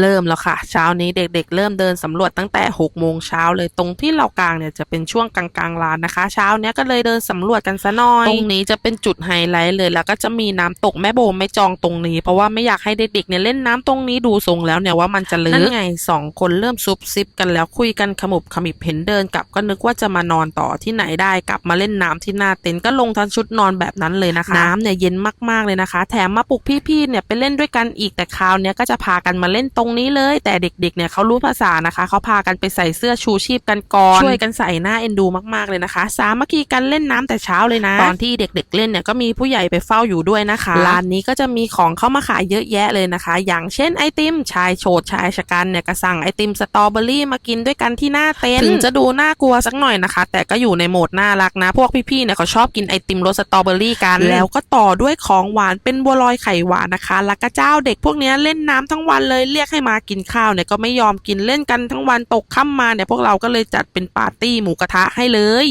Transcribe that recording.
เริ่มแล้วค่ะ เช้านี้เด็กๆ เริ่มเดินสำรวจตั้งแต่6โมงเช้าเลยตรงที่เรากลางเนี่ยจะเป็นช่วงกลางๆลานนะคะ เช้าเนี้ยก็เลยเดินสำรวจกันซะหน่อย ตรงนี้จะเป็นจุดไฮไลท์เลยแล้วก็จะมีน้ำตกแม่โบไม่จองตรงนี้ เพราะว่าไม่อยากให้เด็กๆเนี่ยเล่นน้ำตรงนี้ดูทรงแล้วเนี่ยว่ามันจะลึกนั่นไงสองคนเริ่มซุบซิบกันแล้วคุยกันขมุบขมิบเห็นเดินกลับก็นึกว่าจะมานอนต่อที่ไหนได้กลับมาเล่นน้ำที่หน้าเต็นท์ก็ลงทันชุดนอนแบบนั้นเลยนะคะ น้ำเนี่ยเย็นมากๆเลยนะคะ แถมมาปลุกพี่ๆเนี่ยไปเล่นด้วยกันอีกแต่คราวเนี้ยก็จะพากันมาเล่นตรงนี้เลย แต่เด็กๆเนี่ยเขารู้ภาษานะคะเขาพากันไปใส่เสื้อชูชีพกันก่อนช่วยกันใส่หน้าเอ็นดูมากๆเลยนะคะ สามัคคีกันเล่นน้ำแต่เช้าเลยนะ ตอนที่เด็กๆเล่นเนี่ยก็มีผู้ใหญ่ไปเฝ้าอยู่ด้วยนะคะร้านนี้ก็จะมีของเข้ามาขายเยอะแยะเลยนะคะ อย่างเช่นไอติมชายโฉดชายชะกันเนี่ยก็สั่งไอติมสตรอเบอรี่มากินด้วยกันที่หน้าเต็นท์ถึงจะดูน่ากลัวสักหน่อยนะคะ แต่ก็อยู่ในโหมดน่ารักนะ พวกพี่ๆเนี่ยเขาชอบกินไอติมรสสตรอเบอรี่กัน แล้วก็ต่อด้วยของหวานเป็นบัวลอยไข่หวานนะคะแล้วก็เจ้าเด็กพวกเนี้ยเล่นน้ำทั้งวันเลยเรียกให้มากินข้าวเนี่ยก็ไม่ยอมกินเล่นกันทั้งวันตกค่ำมาเนี่ยพวกเราก็เลยจัดเป็นปาร์ตี้หมูกระทะให้เลย